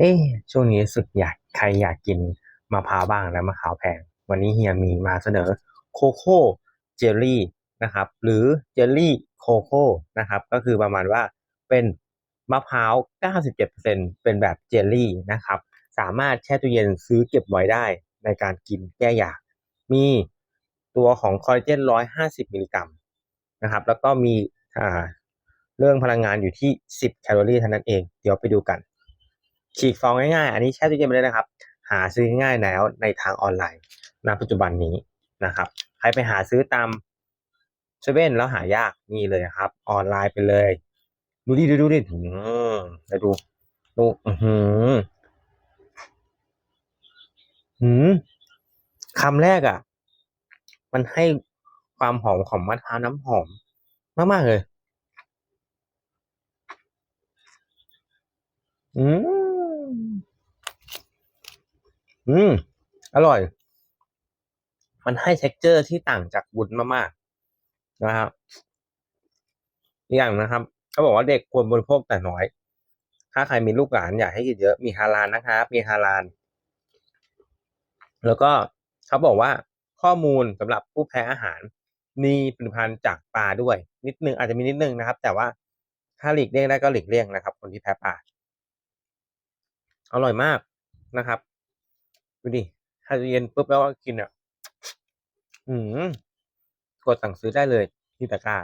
เอ๊ะช่วงนี้สึกอยากใครอยากกินมะพร้าวบ้างแล้วมะพร้าวแพง วันนี้เฮียมีมาเสนอโคโค่เจลลี่นะครับ หรือเจลลี่โคโค่นะครับ ก็คือประมาณว่าเป็นมะพร้าว 97%เป็นแบบเจลลี่นะครับ สามารถแช่ตู้เย็นซื้อเก็บไว้ได้ในการกินแก้อยาก มีตัวของคอลลาเจน 150 มิลลิกรัมนะครับ แล้วก็มีเรื่องพลังงานอยู่ที่ 10 แคลอรี่เท่านั้นเอง เดี๋ยวไปดูกัน ฉีกฟองง่ายๆ อันนี้แช่ตู้เย็นไปเลยนะครับ หาซื้อง่ายแล้วในทางออนไลน์ณปัจจุบันนี้นะครับ ใครไปหาซื้อตามเซเว่นแล้วหายากนี่เลยครับ ออนไลน์ไปเลย ดูดิดูดูดิอืมไปดูดูอือหือหืมคำแรกอะ มันให้ความหอมของมะพร้าวน้ำหอม มาก ๆ เลย อืม อืม อร่อย มันให้ texture ที่ต่างจากวุ้นมากๆนะครับอีกอย่างนะครับเขาบอกว่าเด็กควรบริโภคแต่น้อย ถ้าใครมีลูกหลานอยากให้กินเยอะมีฮาลาลนะครับมีฮาลาลแล้วก็เขาบอกว่าข้อมูลสำหรับผู้แพ้อาหาร มีผลิตภัณฑ์จากปลาด้วย นิดนึงอาจจะมีนิดนึงนะครับ แต่ว่าถ้าหลีกเลี่ยงได้ก็หลีกเลี่ยงนะครับ คนที่แพ้ปลาอร่อยมากนะครับ ดูดิถ้าเย็นปุ๊บแล้วก็กินอะ อืมกดสั่งซื้อได้เลยที่ตะกร้า